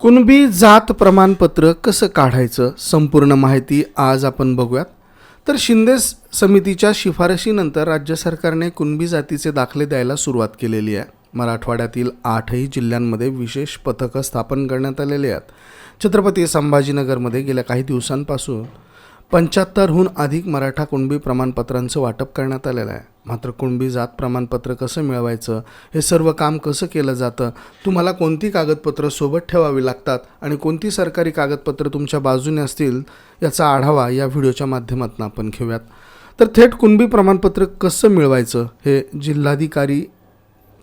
कुणबी जात प्रमाणपत्र कसं काढायचं संपूर्ण माहिती आज आपण बघूयात. तर शिंदे समितीच्या शिफारशीनंतर राज्य सरकारने कुणबी जातीचे दाखले द्यायला सुरुवात केलेली आहे. मराठवाड्यातील आठही जिल्ह्यांमध्ये विशेष पथकं स्थापन करण्यात आलेली आहेत. छत्रपती संभाजीनगरमध्ये गेल्या काही दिवसांपासून पंच्याहत्तरहून अधिक मराठा कुणबी प्रमाणपत्रांचं वाटप करण्यात आलेलं आहे. मात्र कुणबी जात प्रमाणपत्र कसं मिळवायचं हे सर्व काम कसं केलं जातं तुम्हाला कोणती कागदपत्रं सोबत ठेवावी लागतात आणि कोणती सरकारी कागदपत्रं तुमच्या बाजूने असतील याचा आढावा या व्हिडिओच्या माध्यमातून आपण घेऊयात. तर थेट कुणबी प्रमाणपत्र कसं मिळवायचं हे जिल्हाधिकारी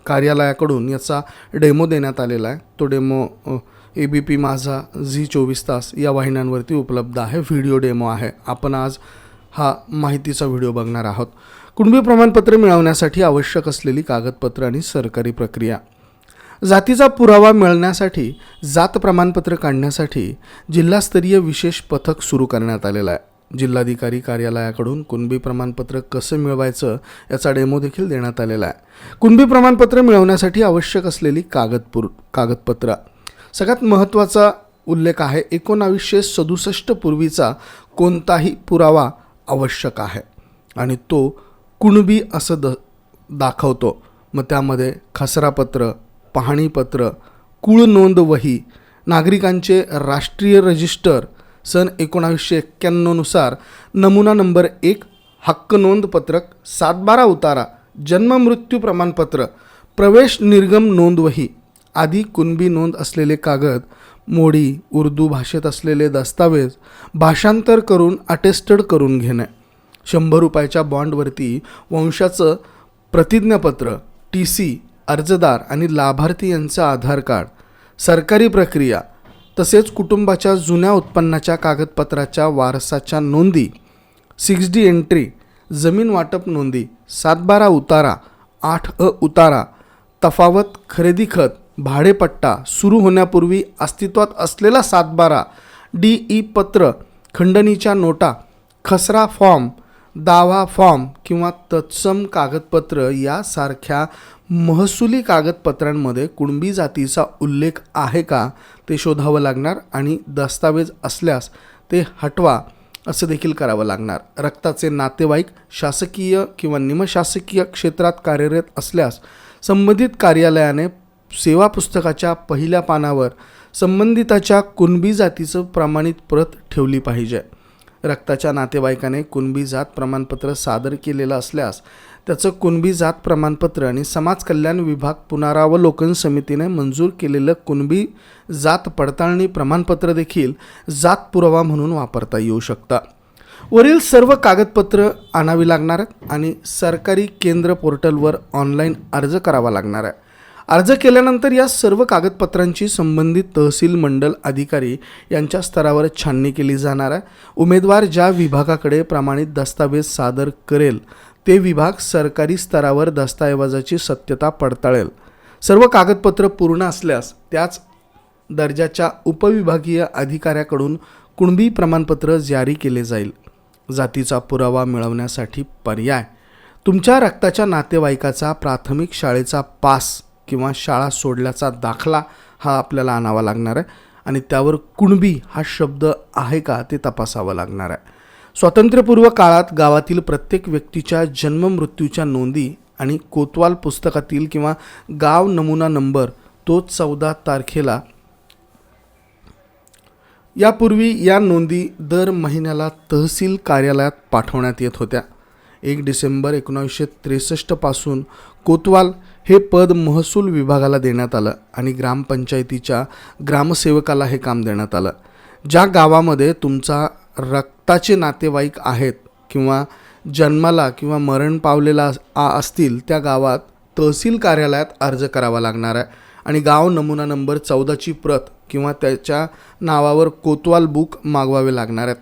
कार्यालयाकडून याचा डेमो देण्यात आलेला आहे. तो demo A B P Majha Zee चोवीस तास या वाहिन्यांवरती उपलब्ध आहे. व्हिडिओ डेमो आहे. आपण आज हा माहितीचा व्हिडिओ बघणार आहोत. कुणबी प्रमाणपत्र मिळवण्यासाठी आवश्यक असलेली कागदपत्र आणि सरकारी प्रक्रिया. जातीचा पुरावा मिळण्यासाठी जात प्रमाणपत्र काढण्यासाठी जिल्हास्तरीय विशेष पथक सुरू करण्यात आलेलं आहे. जिल्हाधिकारी कार्यालयाकडून कुणबी प्रमाणपत्र कसं मिळवायचं याचा डेमो देखील देण्यात आलेला आहे. कुणबी प्रमाणपत्र मिळवण्यासाठी आवश्यक असलेली कागदपूर कागदपत्र. सगळ्यात महत्त्वाचा उल्लेख आहे एकोणावीसशे सदुसष्ट पूर्वीचा कोणताही पुरावा आवश्यक आहे. आणि तो कुणबी असं द दाखवतो. मग त्यामध्ये खसरापत्र पाहणीपत्र कुळ नोंद वही नागरिकांचे राष्ट्रीय रजिस्टर सन एकोणावीसशे एक्क्याण्णवनुसार नमुना नंबर एक हक्क नोंद पत्रक सातबारा उतारा जन्म मृत्यू प्रमाणपत्र प्रवेश निर्गम नोंद वही आदी कुणबी नोंद असलेले कागद मोडी उर्दू भाषेत असलेले दस्तावेज भाषांतर करून अटेस्टेड करून घेणे. शंभर रुपयाच्या बॉन्डवरती वंशाचं प्रतिज्ञापत्र टी सी अर्जदार आणि लाभार्थी यांचं आधार कार्ड सरकारी प्रक्रिया तसेच कुटुंबाच्या जुन्या उत्पन्नाच्या कागदपत्राच्या वारसाच्या नोंदी सिक्स डी एंट्री जमीन वाटप नोंदी सातबारा उतारा आठ अ उतारा तफावत खरेदी खत भाडेपट्टा सुरू होण्यापूर्वी अस्तित्वात असलेला सातबारा डी ई पत्र खंडणीच्या नोटा खसरा फॉर्म दावा फॉर्म किंवा तत्सम कागदपत्र यासारख्या महसुली कागदपत्रांमध्ये कुणबी जातीचा उल्लेख आहे का ते शोधावं लागणार आणि दस्तावेज असल्यास ते हटवा असं देखील करावं लागणार. रक्ताचे नातेवाईक शासकीय किंवा निमशासकीय क्षेत्रात कार्यरत असल्यास संबंधित कार्यालयाने सेवा पुस्तकाच्या पहिल्या पानावर संबंधिताच्या कुणबी जातीचं प्रमाणित प्रत ठेवली पाहिजे. रक्ताच्या नातेवाईकाने कुणबी जात प्रमाणपत्र सादर केलेलं असल्यास त्याचं कुणबी जात प्रमाणपत्र आणि समाज कल्याण विभाग पुनरावलोकन समितीने मंजूर केलेलं कुणबी जात पडताळणी प्रमाणपत्र देखील जात पुरावा म्हणून वापरता येऊ शकतं. वरील सर्व कागदपत्र आणावी लागणार आहेत आणि सरकारी केंद्र पोर्टलवर ऑनलाईन अर्ज करावा लागणार आहे. अर्ज केल्यानंतर या सर्व कागदपत्रांची संबंधित तहसील मंडल अधिकारी यांच्या स्तरावर छाननी केली जाणार आहे. उमेदवार ज्या विभागाकडे प्रमाणित दस्तावेज सादर करेल ते विभाग सरकारी स्तरावर दस्तऐवजाची सत्यता पडताळेल. सर्व कागदपत्र पूर्ण असल्यास त्याच दर्जाच्या उपविभागीय अधिकाऱ्याकडून कुणबी प्रमाणपत्र जारी केले जाईल. जातीचा पुरावा मिळवण्यासाठी पर्याय. तुमच्या रक्ताच्या नातेवाईकाचा प्राथमिक शाळेचा पास किंवा शाळा सोडल्याचा दाखला हा आपल्याला आणावा लागणार आहे. आणि त्यावर कुणबी हा शब्द आहे का ते तपासावं लागणार आहे. स्वातंत्र्यपूर्व काळात गावातील प्रत्येक व्यक्तीच्या जन्म मृत्यूच्या नोंदी आणि कोतवाल पुस्तकातील किंवा गाव नमुना नंबर तो चौदा तारखेला यापूर्वी या नोंदी दर महिन्याला तहसील कार्यालयात पाठवण्यात येत होत्या. एक डिसेंबर एकोणावीसशे त्रेसष्टपासून कोतवाल हे पद महसूल विभागाला देण्यात आलं आणि ग्रामपंचायतीच्या ग्रामसेवकाला हे काम देण्यात आलं. ज्या गावामध्ये तुमचा रक्ताचे नातेवाईक आहेत किंवा जन्माला किंवा मरण पावलेला आ असतील त्या गावात तहसील कार्यालयात अर्ज करावा लागणार आहे आणि गाव नमुना नंबर चौदाची प्रत किंवा त्याच्या नावावर कोतवाल बुक मागवावे लागणार आहेत.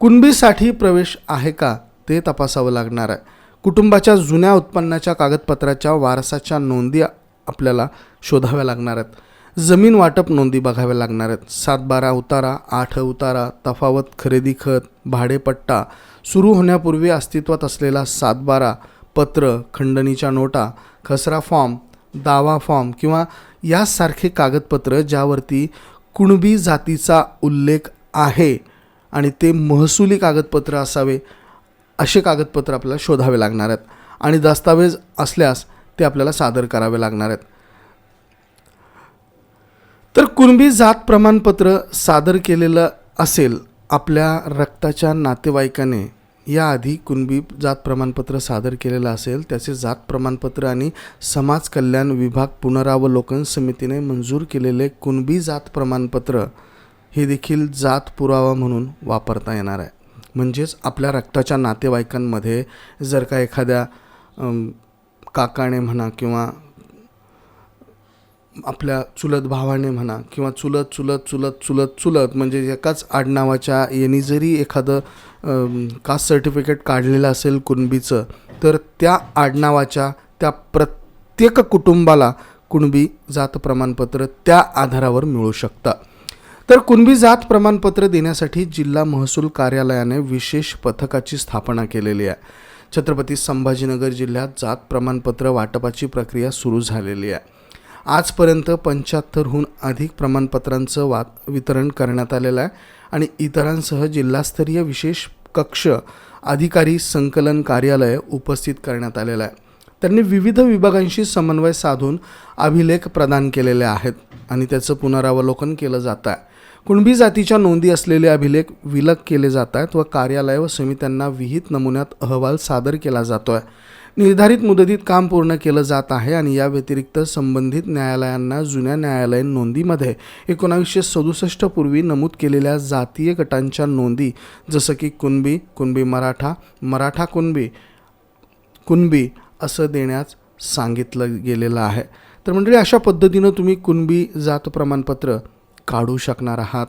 कुणबीसाठी प्रवेश आहे का ते तपासावं लागणार आहे. कुटुंबाच्या जुन्या उत्पन्नाच्या कागदपत्राच्या वारसाच्या नोंदी आपल्याला शोधाव्या लागणार आहेत. जमीन वाटप नोंदी बघाव्या लागणार आहेत. सात बारा उतारा आठ उतारा तफावत खरेदी खत भाडेपट्टा सुरू होण्यापूर्वी अस्तित्वात असलेला सातबारा पत्र खंडणीच्या नोटा खसरा फॉर्म दावा फॉर्म किंवा यासारखे कागदपत्र ज्यावरती कुणबी जातीचा उल्लेख आहे आणि ते महसुली कागदपत्र असावे असे कागदपत्र आपल्याला शोधावे लागणार आहेत. आणि दस्तावेज असल्यास ते आपल्याला सादर करावे लागणार आहेत. तर कुणबी जात प्रमाणपत्र सादर केलेलं असेल आपल्या रक्ताच्या नातेवाईकाने याआधी कुणबी जात प्रमाणपत्र सादर केलेलं असेल त्याचे जात प्रमाणपत्र आणि समाज कल्याण विभाग पुनरावलोकन समितीने मंजूर केलेले कुणबी जात प्रमाणपत्र हे देखील जात पुरावा म्हणून वापरता येणार आहे. म्हणजेच आपल्या रक्ताच्या नातेवाईकांमध्ये जर का एखाद्या काकाने म्हणा किंवा आपल्या चुलत भावाने म्हणा किंवा चुलत चुलत चुलत चुलत चुलत म्हणजे एकाच आडनावाच्या यांनी जरी एखादं कास्ट सर्टिफिकेट काढलेलं असेल कुणबीचं तर त्या आडनावाच्या त्या प्रत्येक कुटुंबाला कुणबी जात प्रमाणपत्र त्या आधारावर मिळू शकतं. तर कुणबी जात प्रमाणपत्र देण्यासाठी जिल्हा महसूल कार्यालयाने विशेष पथकाची स्थापना केलेली आहे. छत्रपती संभाजीनगर जिल्ह्यात जात प्रमाणपत्र वाटपाची प्रक्रिया सुरू झालेली आहे. आजपर्यंत पंच्याहत्तरहून अधिक प्रमाणपत्रांचं वा वितरण करण्यात आलेलं आहे आणि इतरांसह जिल्हास्तरीय विशेष कक्ष अधिकारी संकलन कार्यालय उपस्थित करण्यात आलेलं आहे. त्यांनी विविध विभागांशी समन्वय साधून अभिलेख प्रदान केलेले आहेत आणि त्याचं पुनरावलोकन केलं जात आहे. कुणबी जातीच्या नोंदी असलेले अभिलेख विलग केले जात आहेत व कार्यालय व समित्यांना विहित नमुन्यात अहवाल सादर केला जातो आहे निर्धारित मुदतीत काम पूर्ण केलं जात आहे आणि या व्यतिरिक्त संबंधित न्यायालयांना जुन्या न्यायालयीन नोंदीमध्ये एकोणावीसशे सदुसष्ट पूर्वी नमूद केलेल्या जातीय गटांच्या नोंदी जसं की कुणबी कुणबी मराठा मराठा कुणबी कुणबी असं देण्यास सांगितलं गेलेलं आहे. तर मंडळी अशा पद्धतीनं तुम्ही कुणबी जात प्रमाणपत्र काढू शकणार आहात.